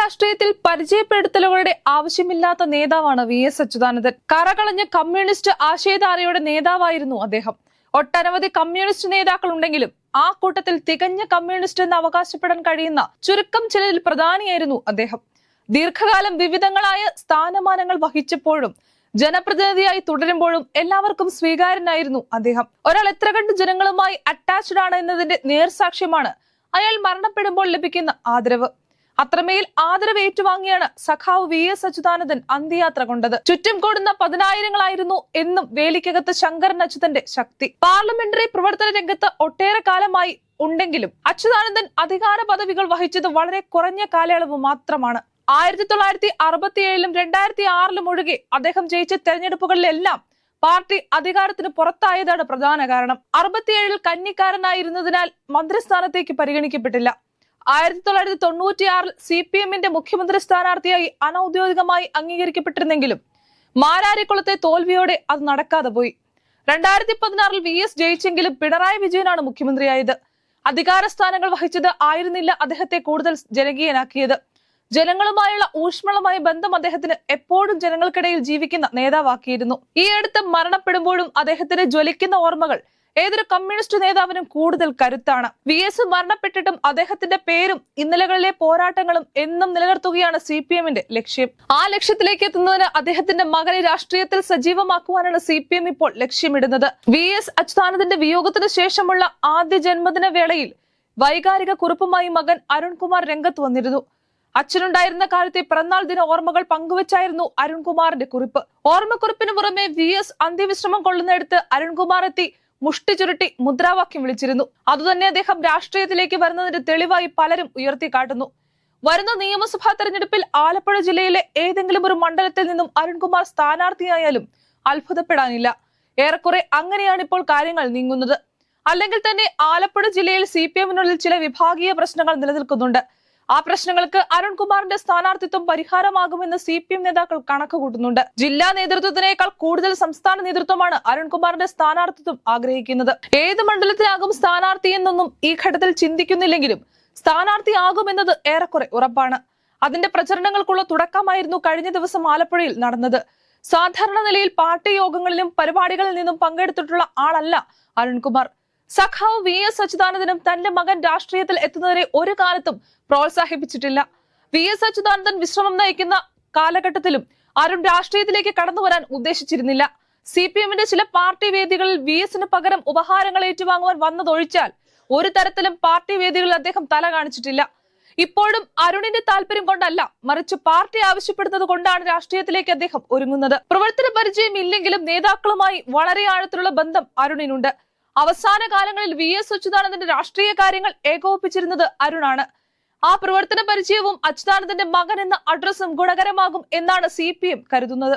രാഷ്ട്രീയത്തിൽ പരിചയപ്പെടുത്തലുകളുടെ ആവശ്യമില്ലാത്ത നേതാവാണ് വി എസ് അച്യുതാനന്ദൻ. കറകളഞ്ഞ കമ്മ്യൂണിസ്റ്റ് ആശയധാരയുടെ നേതാവായിരുന്നു അദ്ദേഹം. ഒട്ടനവധി കമ്മ്യൂണിസ്റ്റ് നേതാക്കൾ ഉണ്ടെങ്കിലും ആ കൂട്ടത്തിൽ തികഞ്ഞ കമ്മ്യൂണിസ്റ്റ് എന്ന് അവകാശപ്പെടാൻ കഴിയുന്ന ചുരുക്കം ചിലരിൽ പ്രധാനിയായിരുന്നു അദ്ദേഹം. ദീർഘകാലം വിവിധങ്ങളായ സ്ഥാനമാനങ്ങൾ വഹിച്ചപ്പോഴും ജനപ്രതിനിധിയായി തുടരുമ്പോഴും എല്ലാവർക്കും സ്വീകാര്യനായിരുന്നു അദ്ദേഹം. ഒരാൾ എത്ര കണ്ട് ജനങ്ങളുമായി അറ്റാച്ച്ഡ് ആണ് എന്നതിന്റെ നേർസാക്ഷ്യമാണ് അയാൾ മരണപ്പെടുമ്പോൾ ലഭിക്കുന്ന ആദരവ്. അത്രമേൽ ആദരവ് ഏറ്റുവാങ്ങിയാണ് സഖാവ് വി എസ് അച്യുതാനന്ദൻ അന്ത്യയാത്ര കൊണ്ടത്. ചുറ്റും കൂടുന്ന പതിനായിരങ്ങളായിരുന്നു എന്നും വേലിക്കകത്ത് ശങ്കരൻ അച്യുതന്റെ ശക്തി. പാർലമെന്ററി പ്രവർത്തന രംഗത്ത് ഒട്ടേറെ കാലമായി ഉണ്ടെങ്കിലും അച്യുതാനന്ദൻ അധികാര പദവികൾ വഹിച്ചത് വളരെ കുറഞ്ഞ കാലയളവ് മാത്രമാണ്. ആയിരത്തി തൊള്ളായിരത്തി അറുപത്തിയേഴിലും രണ്ടായിരത്തി ആറിലും ഒഴികെ അദ്ദേഹം ജയിച്ച തെരഞ്ഞെടുപ്പുകളിലെല്ലാം പാർട്ടി അധികാരത്തിന് പുറത്തായതാണ് പ്രധാന കാരണം. അറുപത്തിയേഴിൽ കന്നിക്കാരനായിരുന്നതിനാൽ മന്ത്രിസ്ഥാനത്തേക്ക് പരിഗണിക്കപ്പെട്ടില്ല. ആയിരത്തി തൊള്ളായിരത്തി തൊണ്ണൂറ്റിയാറിൽ സി പി എമ്മിന്റെ മുഖ്യമന്ത്രി സ്ഥാനാർത്ഥിയായി അനൌദ്യോഗികമായി അംഗീകരിക്കപ്പെട്ടിരുന്നെങ്കിലും മാരാരിക്കുളത്തെ തോൽവിയോടെ അത് നടക്കാതെ പോയി. രണ്ടായിരത്തി പതിനാറിൽ വി എസ് ജയിച്ചെങ്കിലും പിണറായി വിജയനാണ് മുഖ്യമന്ത്രിയായത്. അധികാര സ്ഥാനങ്ങൾ വഹിച്ചത് ആയിരുന്നില്ല അദ്ദേഹത്തെ കൂടുതൽ ജനകീയനാക്കിയത്. ജനങ്ങളുമായുള്ള ഊഷ്മളമായ ബന്ധം അദ്ദേഹത്തിന് എപ്പോഴും ജനങ്ങൾക്കിടയിൽ ജീവിക്കുന്ന നേതാവാക്കിയിരുന്നു. ഈ അടുത്ത് മരണപ്പെടുമ്പോഴും അദ്ദേഹത്തിന് ജ്വലിക്കുന്ന ഓർമ്മകൾ ഏതൊരു കമ്മ്യൂണിസ്റ്റ് നേതാവിനും കൂടുതൽ കരുത്താണ്. വി എസ് മരണപ്പെട്ടിട്ടും അദ്ദേഹത്തിന്റെ പേരും ഇന്നലകളിലെ പോരാട്ടങ്ങളും എന്നും നിലനിർത്തുകയാണ് സി പി എമ്മിന്റെ ലക്ഷ്യം. ആ ലക്ഷ്യത്തിലേക്ക് എത്തുന്നതിന് അദ്ദേഹത്തിന്റെ മകനെ രാഷ്ട്രീയത്തിൽ സജീവമാക്കുവാനാണ് സി പി എം ഇപ്പോൾ ലക്ഷ്യമിടുന്നത്. വി എസ് അച്യുതാനന്ദന്റെ വിയോഗത്തിന് ശേഷമുള്ള ആദ്യ ജന്മദിന വേളയിൽ വൈകാരിക കുറിപ്പുമായി മകൻ അരുൺകുമാർ രംഗത്ത് വന്നിരുന്നു. അച്ഛനുണ്ടായിരുന്ന കാലത്തെ പിറന്നാൾ ദിന ഓർമ്മകൾ പങ്കുവച്ചായിരുന്നു അരുൺകുമാറിന്റെ കുറിപ്പ്. ഓർമ്മക്കുറിപ്പിന് പുറമെ വി എസ് അന്ത്യവിശ്രമം കൊള്ളുന്നിടത്ത് അരുൺകുമാർ എത്തി മുഷ്ടി ചുരുട്ടി മുദ്രാവാക്യം വിളിച്ചിരുന്നു. അതുതന്നെ അദ്ദേഹം രാഷ്ട്രീയത്തിലേക്ക് വരുന്നതിന്റെ തെളിവായി പലരും ഉയർത്തിക്കാട്ടുന്നു വരുന്ന നിയമസഭാ തെരഞ്ഞെടുപ്പിൽ ആലപ്പുഴ ജില്ലയിലെ ഏതെങ്കിലും ഒരു മണ്ഡലത്തിൽ നിന്നും അരുൺകുമാർ സ്ഥാനാർത്ഥിയായാലും അത്ഭുതപ്പെടാനില്ല. ഏറെക്കുറെ അങ്ങനെയാണ് ഇപ്പോൾ കാര്യങ്ങൾ നീങ്ങുന്നത്. അല്ലെങ്കിൽ തന്നെ ആലപ്പുഴ ജില്ലയിൽ സി പി എമ്മിനുള്ളിൽ ചില വിഭാഗീയ പ്രശ്നങ്ങൾ നിലനിൽക്കുന്നുണ്ട്. ആ പ്രശ്നങ്ങൾക്ക് അരുൺകുമാറിന്റെ സ്ഥാനാർത്ഥിത്വം പരിഹാരമാകുമെന്ന് സി പി എം നേതാക്കൾ കണക്ക് കൂട്ടുന്നുണ്ട് ജില്ലാ നേതൃത്വത്തിനേക്കാൾ കൂടുതൽ സംസ്ഥാന നേതൃത്വമാണ് അരുൺകുമാറിന്റെ സ്ഥാനാർത്ഥിത്വം ആഗ്രഹിക്കുന്നത്. ഏത് മണ്ഡലത്തിലാകും സ്ഥാനാർത്ഥി എന്നൊന്നും ഈ ഘട്ടത്തിൽ ചിന്തിക്കുന്നില്ലെങ്കിലും സ്ഥാനാർത്ഥിയാകുമെന്നത് ഏറെക്കുറെ ഉറപ്പാണ്. അതിന്റെ പ്രചരണങ്ങൾക്കുള്ള തുടക്കമായിരുന്നു കഴിഞ്ഞ ദിവസം ആലപ്പുഴയിൽ നടന്നത്. സാധാരണ നിലയിൽ പാർട്ടി യോഗങ്ങളിലും പരിപാടികളിൽ നിന്നും പങ്കെടുത്തിട്ടുള്ള ആളല്ല അരുൺകുമാർ. സഖാവ് വി എസ് അച്യുതാനന്ദനും തന്റെ മകൻ രാഷ്ട്രീയത്തിൽ എത്തുന്നവരെ ഒരു കാലത്തും പ്രോത്സാഹിപ്പിച്ചിട്ടില്ല. വി എസ് അച്യുതാനന്ദൻ വിശ്രമം നയിക്കുന്ന കാലഘട്ടത്തിലും ആരും രാഷ്ട്രീയത്തിലേക്ക് കടന്നു വരാൻ ഉദ്ദേശിച്ചിരുന്നില്ല. സി പി എമ്മിന്റെ ചില പാർട്ടി വേദികളിൽ വി എസിന് പകരം ഉപഹാരങ്ങൾ ഏറ്റുവാങ്ങുവാൻ വന്നതൊഴിച്ചാൽ ഒരു തരത്തിലും പാർട്ടി വേദികളിൽ അദ്ദേഹം തല കാണിച്ചിട്ടില്ല. ഇപ്പോഴും അരുണിന്റെ താല്പര്യം കൊണ്ടല്ല മറിച്ച് പാർട്ടി ആവശ്യപ്പെടുന്നത് കൊണ്ടാണ് രാഷ്ട്രീയത്തിലേക്ക് അദ്ദേഹം ഒരുങ്ങുന്നത്. പ്രവർത്തന പരിചയം ഇല്ലെങ്കിലും നേതാക്കളുമായി വളരെ ആഴത്തിലുള്ള ബന്ധം അരുണിനുണ്ട്. അവസാന കാലങ്ങളിൽ വി എസ് അച്യുതാനന്ദന്റെ രാഷ്ട്രീയ കാര്യങ്ങൾ ഏകോപിപ്പിച്ചിരുന്നത് അരുണാണ്. ആ പ്രവർത്തന പരിചയവും അച്യുതാനന്ദന്റെ മകൻ എന്ന അഡ്രസ്സും ഗുണകരമാകും എന്നാണ് സി കരുതുന്നത്.